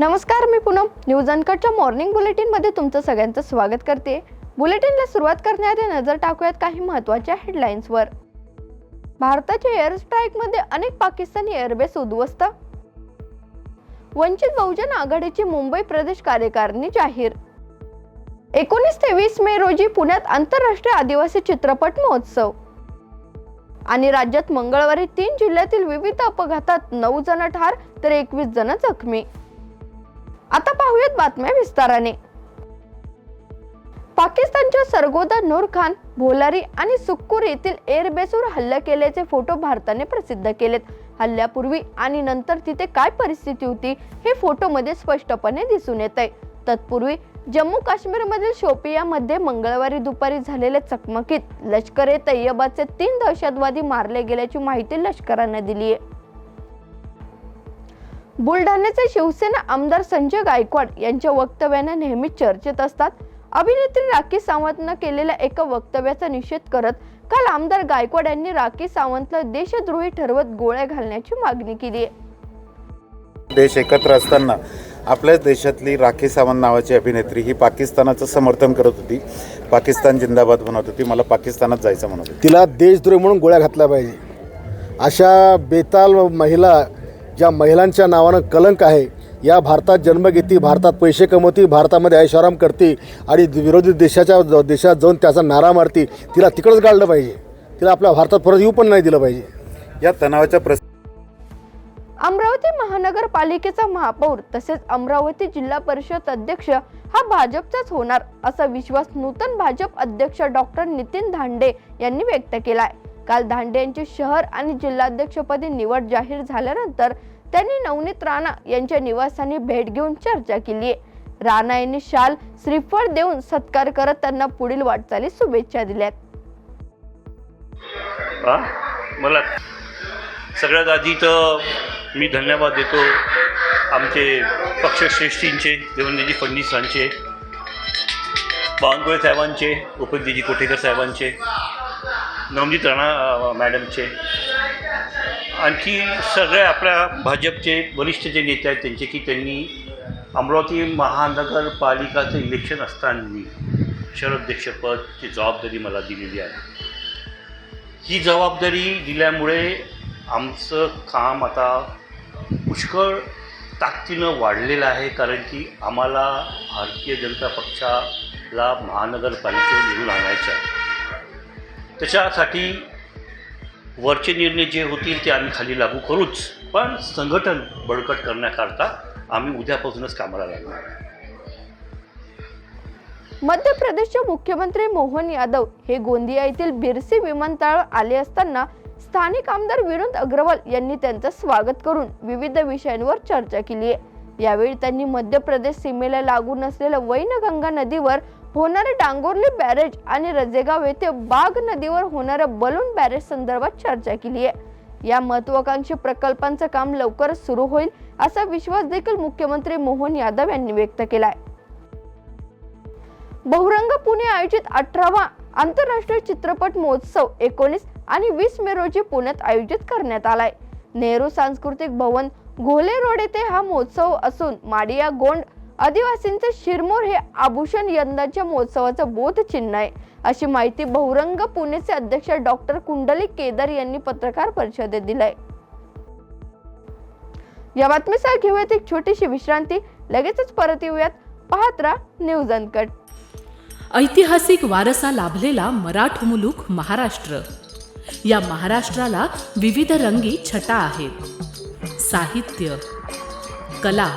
नमस्कार मी पूनम. न्यूज अनकटच्या मॉर्निंग बुलेटिनमध्ये तुमचं सगळ्यांचं स्वागत करते. बुलेटिनला सुरुवात करण्याआधी नजर टाकूयात काही महत्त्वाच्या हेडलाईन्सवर भारताच्या एअर स्ट्राईकमध्ये अनेक पाकिस्तानी एअरबेस उद्ध्वस्त. वंचित बहुजन आघाडीची मुंबई प्रदेश कार्यकारिणी जाहीर. एकोणीस ते वीस मे रोजी पुण्यात आंतरराष्ट्रीय आदिवासी चित्रपट महोत्सव. आणि राज्यात मंगळवारी तीन जिल्ह्यातील विविध अपघातात नऊ जण ठार तर एकवीस जण जखमी. आता पाहूयात बातम्या विस्ताराने. पाकिस्तानच्या सरगोदा नूर खान भोलारी आणि सुक्कूर येथील एअरबेसवर हल्ला केल्याचे फोटो भारताने प्रसिद्ध केलेत. हल्ल्यापूर्वी आणि नंतर तिथे काय परिस्थिती होती हे फोटोमध्ये स्पष्टपणे दिसून येत आहे तत्पूर्वी जम्मू काश्मीरमधील शोपियामध्ये मंगळवारी दुपारी झालेल्या चकमकीत लष्कर ए तय्यबाचे तीन दहशतवादी मारले गेल्याची माहिती लष्करानं दिली आहे बुलढाण्याचे शिवसेना आमदार संजय गायकवाड यांच्या वक्तव्याने नेहमीच चर्चेत असतात. अभिनेत्री राखी सावंतनं केलेल्या एका वक्तव्याचा निषेध करत काल आमदार गायकवाड यांनी राखी सावंतला देशद्रोही ठरवत गोळ्या घालण्याची मागणी केली आहे. देश एकत्र असताना आपल्याच देशातली राखी सावंत नावाची अभिनेत्री ही पाकिस्तानाचं समर्थन करत होती. पाकिस्तान जिंदाबाद म्हणत होती. मला पाकिस्तानात जायचं म्हणत होती. तिला देशद्रोही म्हणून गोळ्या घातल्या पाहिजे. अशा बेताल महिला ज्या महिलांच्या नावानं कलंक आहे या भारतात जन्म घेती भारतात पैसे कमवती भारतामध्ये ऐशाराम करते आणि विरोधी देशाच्या देशात जाऊन त्याचा नारा मारती तिला तिकडंच गाळलं पाहिजे. तिला आपल्या भारतात परत येऊ पण नाही दिलं पाहिजे. या तणावाच्या प्रस अमरावती महानगरपालिकेचा महापौर तसेच अमरावती जिल्हा परिषद अध्यक्ष हा भाजपचाच होणार असा विश्वास नूतन भाजप अध्यक्ष डॉक्टर नितीन धांडे यांनी व्यक्त केलाय. काल धांडे यांची शहर आणि जिल्हाध्यक्षपदी निवड जाहीर झाल्यानंतर त्यांनी नवनीत राणा यांच्या निवासस्थानी भेट घेऊन चर्चा केली आहे राणा यांनी शाल श्रीफळ देऊन सत्कार करत त्यांना पुढील वाटचाली शुभेच्छा दिल्यात. मला सगळ्यात आधी तर मी धन्यवाद देतो आमचे पक्षश्रेष्ठींचे देवेंद्रजी फडणवीसांचे बावनकुळे साहेबांचे उपेंद्रजी कोठेकर साहेबांचे नवनीत राणा मॅडमचे. आणखी सगळे आपल्या भाजपचे वरिष्ठ जे नेते आहेत त्यांचे की त्यांनी अमरावती महानगरपालिकाचं इलेक्शन असताना शहराध्यक्षपदची जबाबदारी मला दिलेली आहे. ही जबाबदारी दिल्यामुळे आमचं काम आता पुष्कळ ताकदीनं वाढलेलं आहे कारण की आम्हाला भारतीय जनता पक्षाला महानगरपालिकेवर निवडून आणायचं आहे. त्याच्यासाठी वरचे निर्णय जे होतील ते आम्ही खाली लागू करूच. पण संघटन बळकट करण्याकरता आम्ही उद्यापासूनच कामाला लागणार आहे. मध्य प्रदेशचे मुख्यमंत्री मोहन यादव हे गोंदिया येथील बिरसी विमानतळावर आले असताना स्थानिक आमदार विनोद अग्रवाल यांनी त्यांचं स्वागत करून विविध विषयांवर चर्चा केली आहे. यावेळी त्यांनी मध्य प्रदेश सीमेला लागून असलेल्या वैनगंगा नदीवर होणारे डांगोर्ली बॅरेज आणि रजेगाव येथे बाग नदीवर होणाऱ्या बलून बॅरेज संदर्भात चर्चा केली आहे. या महत्वाकांक्षी प्रकल्पांचं काम लवकरच सुरू होईल असा विश्वास देखील मुख्यमंत्री मोहन यादव यांनी व्यक्त केलाय. बहुरंग पुणे आयोजित अठरावा आंतरराष्ट्रीय चित्रपट महोत्सव एकोणीस आणि वीस मे रोजी पुण्यात आयोजित करण्यात आलाय. नेहरू सांस्कृतिक भवन घोले रोड येथे हा महोत्सव असून माडिया गोंड आदिवासींचे शिरमोर हे आभूषण यंदाच्या महोत्सवाचं बोध चिन्ह आहे. अशी माहिती बहुरंग पुणेचे अध्यक्ष डॉक्टर कुंडली केदार यांनी पत्रकार परिषदेत दिलाय. या बातमीसह घेऊयात एक छोटीशी विश्रांती. लगेचच परत येऊयात पाहत राहा न्यूज अनकट. ऐतिहासिक वारसा लाभलेला मराठ मुलूक महाराष्ट्र. या महाराष्ट्राला विविध रंगी छटा आहेत. साहित्य कला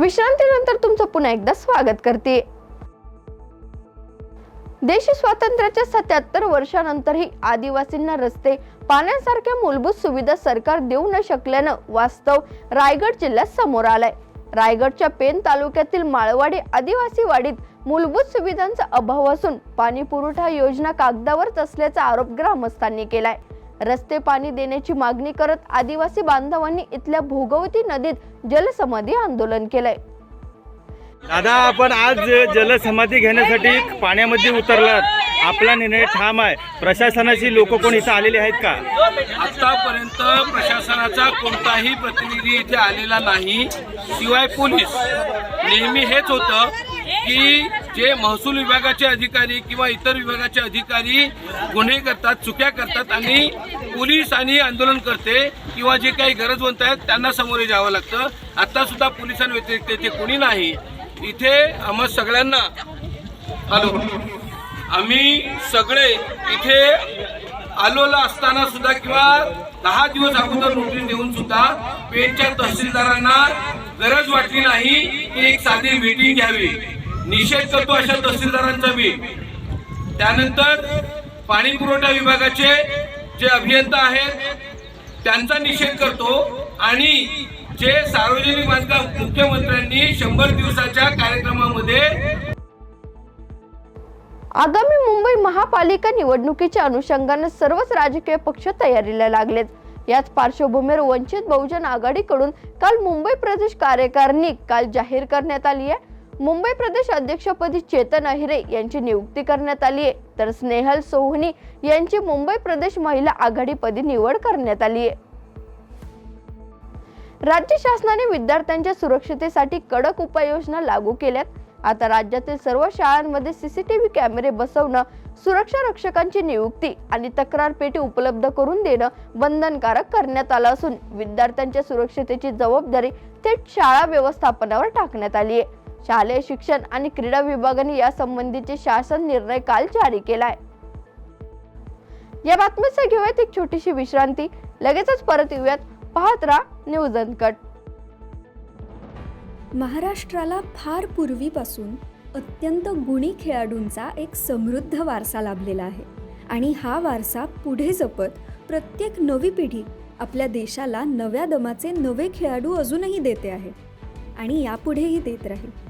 विश्रांतीनंतर तुमचं पुन्हा एकदा स्वागत करते. देश स्वातंत्र्याच्या सत्याहत्तर वर्षानंतरही आदिवासींना रस्ते पाण्यासारख्या मूलभूत सुविधा सरकार देऊ न शकल्यानं वास्तव रायगड जिल्ह्यात समोर आलाय. रायगडच्या पेन तालुक्यातील माळवाडी आदिवासी वाडीत मूलभूत सुविधांचा अभाव असून पाणी पुरवठा योजना कागदावरच असल्याचा आरोप ग्रामस्थांनी केलाय. रस्ते पाणी देण्याची मागणी करत आदिवासी बांधवांनी इथल्या भोगवती नदीत जलसमाधी आंदोलन केलंय. दादा आपण आज जलसमाधी घेण्यासाठी पाण्यामध्ये उतरलात. आपला निर्णय ठाम आहे. प्रशासनाची लोक कोण इथं आलेले आहेत का? आतापर्यंत प्रशासनाचा कोणताही प्रतिनिधी इथे आलेला नाही. शिवाय पोलीस. नेहमी हेच होतं. की जे महसूल विभागाचे अधिकारी किंवा इतर विभागाचे अधिकारी गुन्हे करतात चुक्या करतात आणि पोलीस आणि आंदोलन करते किंवा जे काही गरजवंत आहेत त्यांना सामोरे जावं लागतं. आता सुद्धा पोलिसांव्यतिरिक्त इथे कोणी नाही. इथे आम्हा सगळ्यांना हॅलो. आम्ही सगळे इथे आलोला असताना सुद्धा किंवा दहा दिवस अगोदर नोटीस देऊन सुद्धा पेनच्या तहसीलदारांना गरज वाटली नाही की एक साधी मीटिंग घ्यावी. निषेध करतो अशा तहसीलदारांचा मी. त्यानंतर पाणी पुरवठा विभागाचे जे अभियंता आहेत त्यांचा निषेध करतो आणि जे सार्वजनिक बांधकाम मुख्यमंत्र्यांनी शंभर दिवसाच्या कार्यक्रमामध्ये आगामी मुंबई महापालिका निवडणुकीच्या अनुषंगाने सर्वच राजकीय पक्ष तयारीला लागलेत. याच पार्श्वभूमीवर वंचित बहुजन आघाडीकडून काल मुंबई प्रदेश कार्यकारिणी काल जाहीर करण्यात आली आहे. मुंबई प्रदेश अध्यक्षपदी चेतन अहिरे यांची नियुक्ती करण्यात आली आहे. तर स्नेहल सोहनी यांची मुंबई प्रदेश महिला आघाडीपदी निवड करण्यात आली आहे. राज्य शासनाने विद्यार्थ्यांच्या सुरक्षतेसाठी कडक उपाययोजना लागू केल्यात. आता राज्यातील सर्व शाळांमध्ये सीसीटीव्ही कॅमेरे बसवणं सुरक्षा रक्षकांची नियुक्ती आणि तक्रार पेटी उपलब्ध करून देणं बंधनकारक करण्यात आलं असून विद्यार्थ्यांच्या सुरक्षतेची जबाबदारी थेट शाळा व्यवस्थापनावर टाकण्यात आली आहे. शालेय शिक्षण आणि क्रीडा विभागाने यासंबंधीचे शासन निर्णय काल जारी केलाय. या बातमीचा घेऊयात एक छोटीशी विश्रांती. लगेचच परत येऊयात पाहत राहा न्यूज अनकट महाराष्ट्राला फार पूर्वीपासून अत्यंत गुणी खेळाडूंचा एक समृद्ध वारसा लाभलेला आहे. आणि हा वारसा पुढे जपत प्रत्येक नवी पिढी आपल्या देशाला नव्या दमाचे नवे खेळाडू अजूनही देते आहे. आणि यापुढेही देत राहील.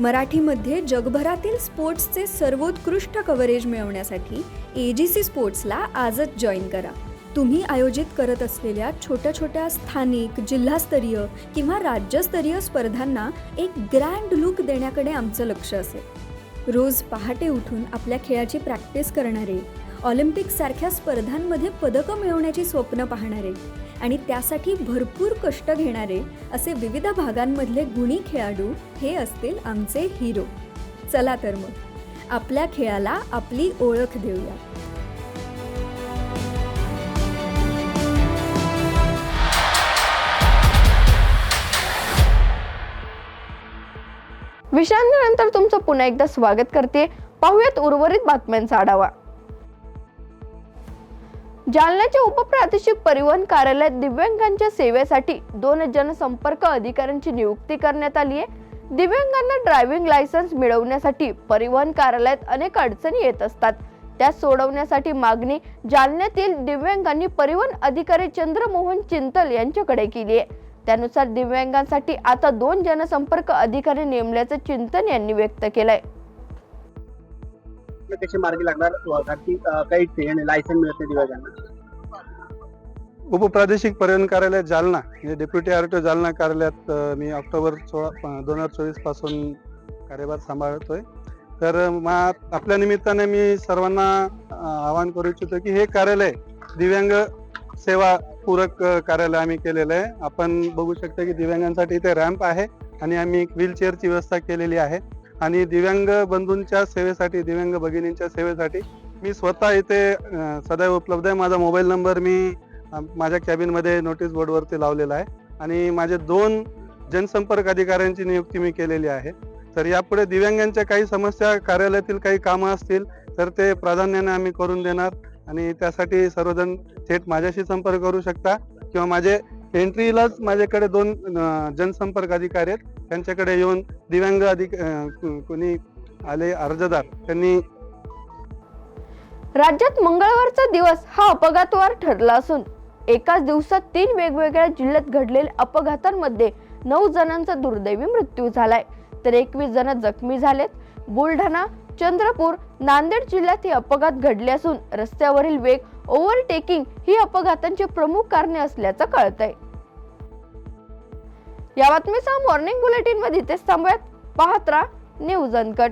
मराठीमध्ये जगभरातील स्पोर्ट्सचे सर्वोत्कृष्ट कव्हरेज मिळवण्यासाठी ए जी सी स्पोर्ट्सला आजच जॉईन करा. तुम्ही आयोजित करत असलेल्या छोट्या छोट्या स्थानिक जिल्हास्तरीय किंवा राज्यस्तरीय स्पर्धांना एक ग्रँड लुक देण्याकडे आमचं लक्ष असेल. रोज पहाटे उठून आपल्या खेळाची प्रॅक्टिस करणारे ऑलिम्पिकसारख्या स्पर्धांमध्ये पदकं मिळवण्याची स्वप्न पाहणारे आणि त्यासाठी भरपूर कष्ट घेणारे असे विविध भागांमधले गुणी खेळाडू हे असतील आमचे हिरो. चला तर मग आपल्या खेळाला आपली ओळख देऊया. विश्रांतीनंतर तुमचं पुन्हा एकदा स्वागत करते. पाहूयात उर्वरित बातम्यांचा आढावा. जालन्याच्या उपप्रादेशिक परिवहन कार्यालयात दिव्यांगांच्या सेवेसाठी दोन जनसंपर्क अधिकाऱ्यांची नियुक्ती करण्यात आली आहे. दिव्यांगांना ड्रायव्हिंग लायसन्स मिळवण्यासाठी परिवहन कार्यालयात अनेक अडचणी येत असतात. त्या सोडवण्यासाठी मागणी जालन्यातील दिव्यांगांनी परिवहन अधिकारी चंद्रमोहन चिंतल यांच्याकडे केली आहे. त्यानुसार दिव्यांगांसाठी आता दोन जनसंपर्क अधिकारी नेमल्याचं चिंतन यांनी व्यक्त केलंय. त्याचे मार्गी लागणार? कारण की काही ठिकाणी लायसन मिळत नाही दिव्यांगांना उपप्रादेशिक पर्यटन कार्यालय जालना म्हणजे deputy R T O Jalna कार्यालयात मी ऑक्टोबर सोळा दोन हजार चोवीसपासून कार्यभार सांभाळतोय. तर मा आपल्या निमित्ताने मी सर्वांना आवाहन करू इच्छितो की हे कार्यालय दिव्यांग सेवा पूरक कार्यालय आम्ही केलेलं आहे. आपण बघू शकता की दिव्यांगांसाठी इथे रॅम्प आहे आणि आम्ही एक व्हीलचेअरची व्यवस्था केलेली आहे. आणि दिव्यांग बंधूंच्या सेवेसाठी दिव्यांग भगिनींच्या सेवेसाठी मी स्वतः इथे सदैव उपलब्ध आहे. माझा मोबाईल नंबर मी माझ्या कॅबिनमध्ये नोटीस बोर्डवरती लावलेला आहे. आणि माझे दोन जनसंपर्क अधिकाऱ्यांची नियुक्ती मी केलेली आहे. तर यापुढे दिव्यांगांच्या काही समस्या कार्यालयातील काही कामं असतील तर ते प्राधान्याने आम्ही करून देणार. आणि त्यासाठी सर्वजण थेट माझ्याशी संपर्क करू शकता. किंवा माझे एंट्रीलाच माझ्याकडे दोन जनसंपर्क अधिकारी आहेत. त्यांच्याकडे येऊन दिव्यांग अधिक कोणी आले अर्जदार त्यांनी राज्यात मंगळवारचा दिवस हा अपघातवार ठरला असून एकाच दिवसात तीन वेगवेगळ्या जिल्ह्यात घडलेल्या अपघातांमध्ये नऊ जणांचा दुर्दैवी मृत्यू झालाय. तर एकवीस जण जखमी झालेत. बुलढाणा चंद्रपूर नांदेड जिल्ह्यात हे अपघात घडले असून रस्त्यावरील वेग ओव्हरटेकिंग ही अपघातांची प्रमुख कारणे असल्याचं कळतंय. या बातमीसह मॉर्निंग बुलेटिनमध्ये इथेच थांबूयात. पाहत राहा न्यूज अनकट